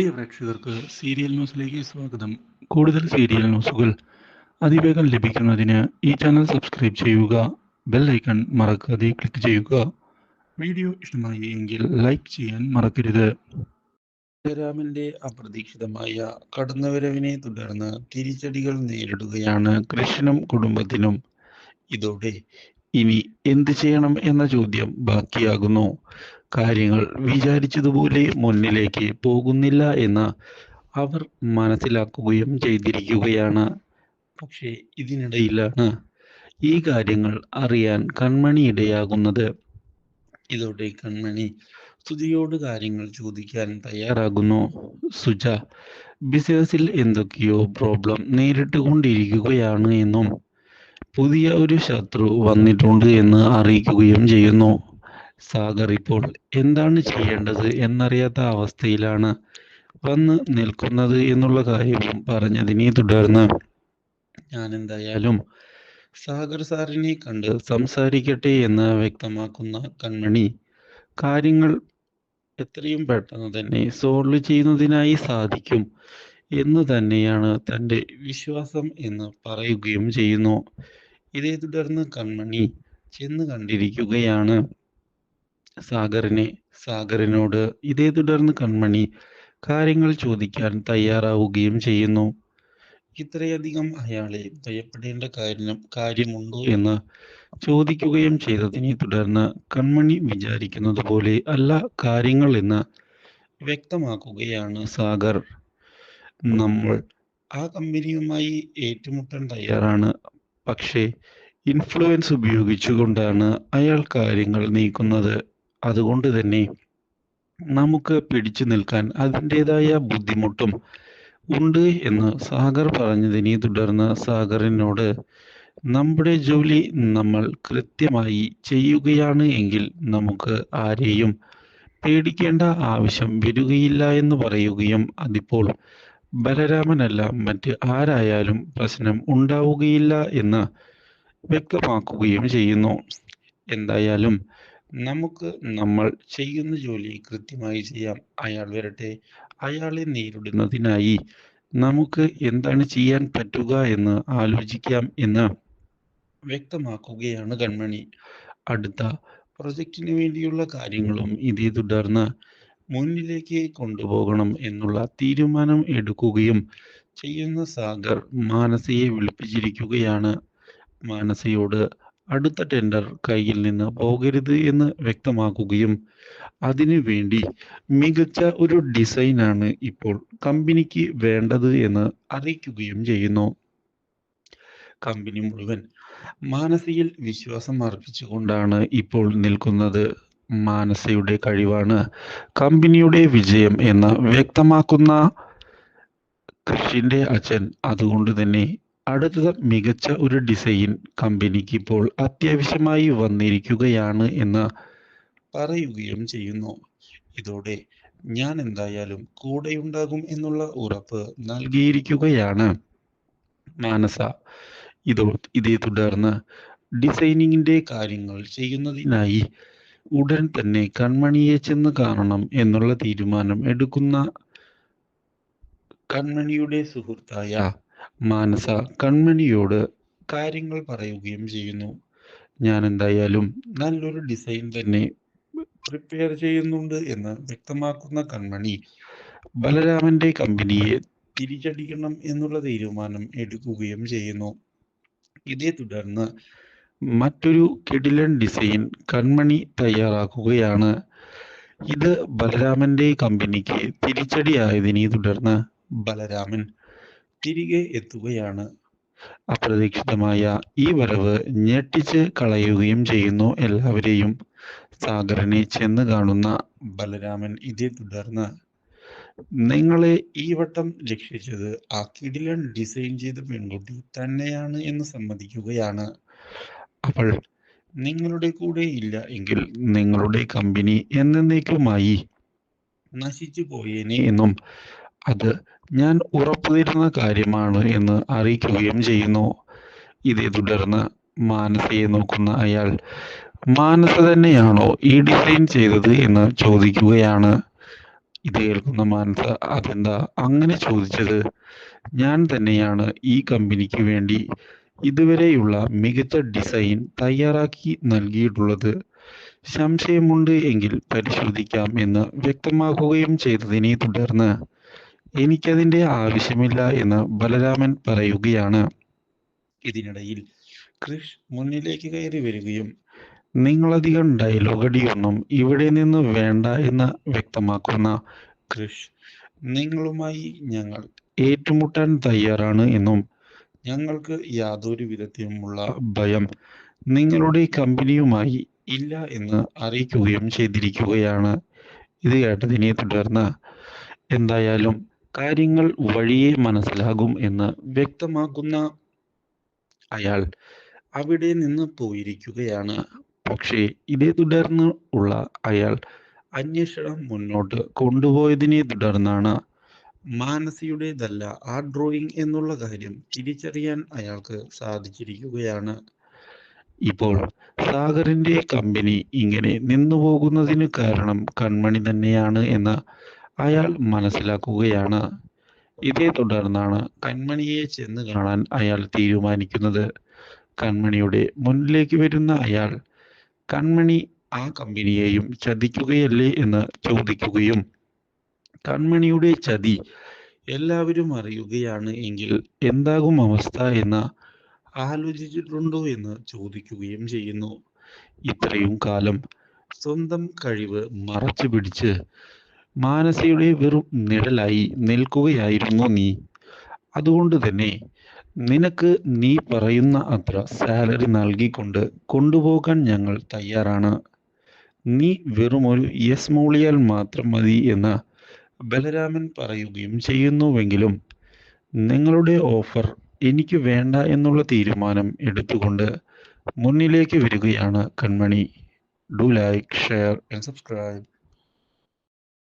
പ്രിയ പ്രേക്ഷകർക്ക് സീരിയൽ ന്യൂസിലേക്ക് സ്വാഗതം. കൂടുതൽ സീരിയൽ ന്യൂസുകൾ അതിവേഗം ലഭിക്കുന്നതിന് ഈ ചാനൽ സബ്സ്ക്രൈബ് ചെയ്യുക ബെൽ ഐക്കൺ മറക്കാതെ ക്ലിക്ക് ചെയ്യുക. വീഡിയോ ഇഷ്ടമായി എങ്കിൽ ലൈക്ക് ചെയ്യാൻ മറക്കരുത്. ജയരാമിന്റെ അപ്രതീക്ഷിതമായ കടന്നുവരവിനെ തുടർന്ന് തിരിച്ചടികൾ നേരിടുകയാണ് കൃഷ്ണനും കുടുംബത്തിനും. ഇതോടെ ഇനി എന്ത് ചെയ്യണം എന്ന ചോദ്യം ബാക്കിയാകുന്നു. കാര്യങ്ങൾ വിചാരിച്ചതുപോലെ മുന്നിലേക്ക് പോകുന്നില്ല എന്ന് അവർ മനസ്സിലാക്കുകയും ചെയ്തിരിക്കുകയാണ്. പക്ഷേ ഇതിനിടയിലാണ് ഈ കാര്യങ്ങൾ അറിയാൻ കൺമണി ഇടയാകുന്നത്. ഇതോടെ കൺമണി സുജയോട് കാര്യങ്ങൾ ചോദിക്കാൻ തയ്യാറാകുന്നു. സുജ ബിസിനസ്സിൽ എന്തൊക്കെയോ പ്രോബ്ലം നേരിട്ട് കൊണ്ടിരിക്കുകയാണ് എന്നും പുതിയ ഒരു ശത്രു വന്നിട്ടുണ്ട് എന്ന് അറിയിക്കുകയും ചെയ്യുന്നു. സാഗർ ഇപ്പോൾ എന്താണ് ചെയ്യേണ്ടത് എന്നറിയാത്ത അവസ്ഥയിലാണ് വന്ന് നിൽക്കുന്നത് എന്നുള്ള കാര്യവും പറഞ്ഞതിനെ തുടർന്ന് ഞാൻ എന്തായാലും സാഗർ സാറിനെ കണ്ട് സംസാരിക്കട്ടെ എന്ന് വ്യക്തമാക്കുന്ന കൺമണി കാര്യങ്ങൾ എത്രയും പെട്ടെന്ന് തന്നെ സോൾവ് ചെയ്യുന്നതിനായി സാധിക്കും എന്ന് തന്നെയാണ് തന്റെ വിശ്വാസം എന്ന് പറയുകയും ചെയ്യുന്നു. ഇതേ തുടർന്ന് കൺമണി ചെന്ന് കണ്ടിരിക്കുകയാണ്. സാഗറിനെ സാഗറിനോട് ഇതേ തുടർന്ന് കൺമണി കാര്യങ്ങൾ ചോദിക്കാൻ തയ്യാറാവുകയും ചെയ്യുന്നു. ഇത്രയധികം അയാളെ ഭയപ്പെടേണ്ട കാര്യം കാര്യമുണ്ടോ എന്ന് ചോദിക്കുകയും ചെയ്തതിനെ തുടർന്ന് കൺമണി വിചാരിക്കുന്നത് പോലെ അല്ല കാര്യങ്ങൾ എന്ന് വ്യക്തമാക്കുകയാണ് സാഗർ. നമ്മൾ ആ കമ്പനിയുമായി ഏറ്റുമുട്ടാൻ തയ്യാറാണ്. പക്ഷേ ഇൻഫ്ലുവൻസ് ഉപയോഗിച്ചുകൊണ്ടാണ് അയാൾ കാര്യങ്ങൾ നീക്കുന്നത്. അതുകൊണ്ട് തന്നെ നമുക്ക് പിടിച്ചു നിൽക്കാൻ അതിന്റെതായ ബുദ്ധിമുട്ടും ഉണ്ട് എന്ന് സാഗർ പറഞ്ഞതിനെ തുടർന്ന് സാഗറിനോട് നമ്മുടെ ജോലി നമ്മൾ കൃത്യമായി ചെയ്യുകയാണ് എങ്കിൽ നമുക്ക് ആരെയും പേടിക്കേണ്ട ആവശ്യം വരികയില്ല എന്ന് പറയുകയും അതിപ്പോൾ ബലരാമനല്ല മറ്റ് ആരായാലും പ്രശ്നം ഉണ്ടാവുകയില്ല എന്ന് വ്യക്തമാക്കുകയും ചെയ്യുന്നു. എന്തായാലും നമുക്ക് നമ്മൾ ചെയ്യുന്ന ജോലി കൃത്യമായി ചെയ്യാം. അയാൾ വരട്ടെ. അയാളെ നേരിടുന്നതിനായി നമുക്ക് എന്താണ് ചെയ്യാൻ പറ്റുക എന്ന് ആലോചിക്കാം എന്ന് വ്യക്തമാക്കുകയാണ് കൺമണി. അടുത്ത പ്രൊജക്റ്റിന് വേണ്ടിയുള്ള കാര്യങ്ങളും ഇതേ തുടർന്ന് മുന്നിലേക്ക് കൊണ്ടുപോകണം എന്നുള്ള തീരുമാനം എടുക്കുകയും ചെയ്യുന്ന സാഗർ മാനസയെ വിളിപ്പിച്ചിരിക്കുകയാണ്. മാനസയോട് അടുത്ത ടെൻഡർ കയ്യിൽ നിന്ന് പോകരുത് എന്ന് വ്യക്തമാക്കുകയും അതിനു വേണ്ടി മികച്ച ഒരു ഡിസൈനാണ് ഇപ്പോൾ കമ്പനിക്ക് വേണ്ടത് എന്ന് അറിയിക്കുകയും ചെയ്യുന്നു. കമ്പനി മുഴുവൻ മാനസയിൽ വിശ്വാസം അർപ്പിച്ചുകൊണ്ടാണ് ഇപ്പോൾ നിൽക്കുന്നത്. മാനസയുടെ കഴിവാണ് കമ്പനിയുടെ വിജയം എന്ന് വ്യക്തമാക്കുന്ന കൃഷിന്റെ അച്ഛൻ അതുകൊണ്ട് തന്നെ അടുത്ത മികച്ച ഒരു ഡിസൈൻ കമ്പനിക്ക് ഇപ്പോൾ അത്യാവശ്യമായി വന്നിരിക്കുകയാണ് എന്ന് പറയുകയും ചെയ്യുന്നു. ഇതോടെ ഞാൻ എന്തായാലും കൂടെയുണ്ടാകും എന്നുള്ള ഉറപ്പ് നൽകിയിരിക്കുകയാണ് മാനസ. ഇതോ ഇതേ തുടർന്ന് ഡിസൈനിങ്ങിന്റെ കാര്യങ്ങൾ ചെയ്യുന്നതിനായി ഉടൻ തന്നെ കൺമണിയെ ചെന്ന് കാണണം എന്നുള്ള തീരുമാനം എടുക്കുന്ന കൺമണിയുടെ സുഹൃത്തായ മാനസ കൺമണിയോട് കാര്യങ്ങൾ പറയുകയും ചെയ്യുന്നു. ഞാൻ എന്തായാലും നല്ലൊരു ഡിസൈൻ തന്നെ പ്രിപ്പയർ ചെയ്യുന്നുണ്ട് എന്ന് വ്യക്തമാക്കുന്ന കൺമണി ബലരാമന്റെ കമ്പനിയെ തിരിച്ചടിക്കണം എന്നുള്ള തീരുമാനം എടുക്കുകയും ചെയ്യുന്നു. ഇതേ തുടർന്ന് മറ്റൊരു കിടിലൻ ഡിസൈൻ കൺമണി തയ്യാറാക്കുകയാണ്. ഇത് ബലരാമന്റെ കമ്പനിക്ക് തിരിച്ചടിയായതിനെ തുടർന്ന് ബലരാമൻ തിരികെ എത്തുകയാണ്. അപ്രതീക്ഷിതമായ ഈ വരവ് ഞെട്ടിച്ച് കളയുകയും ചെയ്യുന്നു എല്ലാവരെയും. സാഗറിനെ ചെന്ന് കാണുന്ന ബലരാമൻ ഇതേ തുടർന്ന് നിങ്ങളെ ഈ വട്ടം രക്ഷിച്ചത് ആ കിടിലൻ ഡിസൈൻ ചെയ്ത പെൺകുട്ടി തന്നെയാണ് എന്ന് സമ്മതിക്കുകയാണ്. അവൾ നിങ്ങളുടെ കൂടെ ഇല്ല എങ്കിൽ നിങ്ങളുടെ കമ്പനി എന്നേക്കുമായി നശിച്ചു പോയേനെ എന്നും അത് ഞാൻ ഉറപ്പു തരുന്ന കാര്യമാണ് എന്ന് അറിയിക്കുകയും ചെയ്യുന്നു. ഇതേ തുടർന്ന് മാനസയെ നോക്കുന്ന അയാൾ മാനസ തന്നെയാണോ ഈ ഡിസൈൻ ചെയ്തത്? എന്ന് ചോദിക്കുകയാണ്. ഇത് കേൾക്കുന്ന മാനസ അതെന്താ അങ്ങനെ ചോദിച്ചത്? ഞാൻ തന്നെയാണ് ഈ കമ്പനിക്ക് വേണ്ടി ഇതുവരെയുള്ള മികച്ച ഡിസൈൻ തയ്യാറാക്കി നൽകിയിട്ടുള്ളത്. സംശയമുണ്ട് എങ്കിൽ പരിശോധിക്കാം എന്ന് വ്യക്തമാക്കുകയും ചെയ്തതിനെ തുടർന്ന് എനിക്കതിന്റെ ആവശ്യമില്ല എന്ന് ബലരാമൻ പറയുകയാണ്. ഇതിനിടയിൽ കൃഷ് മുന്നിലേക്ക് കയറി വരികയും നിങ്ങളധികം ഡയലോഗടിയൊന്നും ഇവിടെ നിന്ന് വേണ്ട എന്ന് വ്യക്തമാക്കുന്ന കൃഷ് നിങ്ങളുമായി ഞങ്ങൾ ഏറ്റുമുട്ടാൻ തയ്യാറാണ് എന്നും ഞങ്ങൾക്ക് യാതൊരു വിധത്തിലുമുള്ള ഭയം നിങ്ങളുടെ കമ്പനിയുമായി ഇല്ല എന്ന് അറിയിക്കുകയും ചെയ്തിരിക്കുകയാണ്. ഇത് കേട്ടതിനെ തുടർന്ന് എന്തായാലും കാര്യങ്ങൾ വഴിയെ മനസ്സിലാകും എന്ന് വ്യക്തമാക്കുന്ന അയാൾ അവിടെ നിന്ന് പോയിരിക്കുകയാണ്. പക്ഷേ ഇതേ തുടർന്ന് ഉള്ള അയാൾ അന്വേഷണം മുന്നോട്ട് കൊണ്ടുപോയതിനെ തുടർന്നാണ് മാനസിയുടേതല്ല ആ ഡ്രോയിങ് എന്നുള്ള കാര്യം തിരിച്ചറിയാൻ അയാൾക്ക് സാധിച്ചിരിക്കുകയാണ്. ഇപ്പോൾ സാഗറിന്റെ കമ്പനി ഇങ്ങനെ നിന്നു പോകുന്നതിന് കാരണം കൺമണി തന്നെയാണ് എന്ന് അയാൾ മനസ്സിലാക്കുകയാണ്. ഇതേ തുടർന്നാണ് കൺമണിയെ ചെന്ന് കാണാൻ അയാൾ തീരുമാനിക്കുന്നത്. കൺമണിയുടെ മുന്നിലേക്ക് വരുന്ന അയാൾ കൺമണി ആ കമ്പനിയെയും ചതിക്കുകയല്ലേ? എന്ന് ചോദിക്കുകയും കൺമണിയുടെ ചതി എല്ലാവരും അറിയുകയാണ് എങ്കിൽ എന്താകും അവസ്ഥ? എന്ന് ആലോചിച്ചിട്ടുണ്ടോ എന്ന് ചോദിക്കുകയും ചെയ്യുന്നു. ഇത്രയും കാലം സ്വന്തം കഴിവ് മറച്ചു പിടിച്ച് മാനസയുടെ വെറും നിഴലായി നിൽക്കുകയായിരുന്നു നീ. അതുകൊണ്ട് തന്നെ നിനക്ക് നീ പറയുന്ന അത്ര സാലറി നൽകിക്കൊണ്ട് കൊണ്ടുപോകാൻ ഞങ്ങൾ തയ്യാറാണ്. നീ വെറും യെസ് മൂളിയാൽ മാത്രം മതി എന്ന് ബലരാമൻ പറയുകയും ചെയ്യുന്നുവെങ്കിലും നിങ്ങളുടെ ഓഫർ എനിക്ക് വേണ്ട എന്നുള്ള തീരുമാനം എടുത്തുകൊണ്ട് മുന്നിലേക്ക് വരികയാണ് Kanmani. Do like share and subscribe.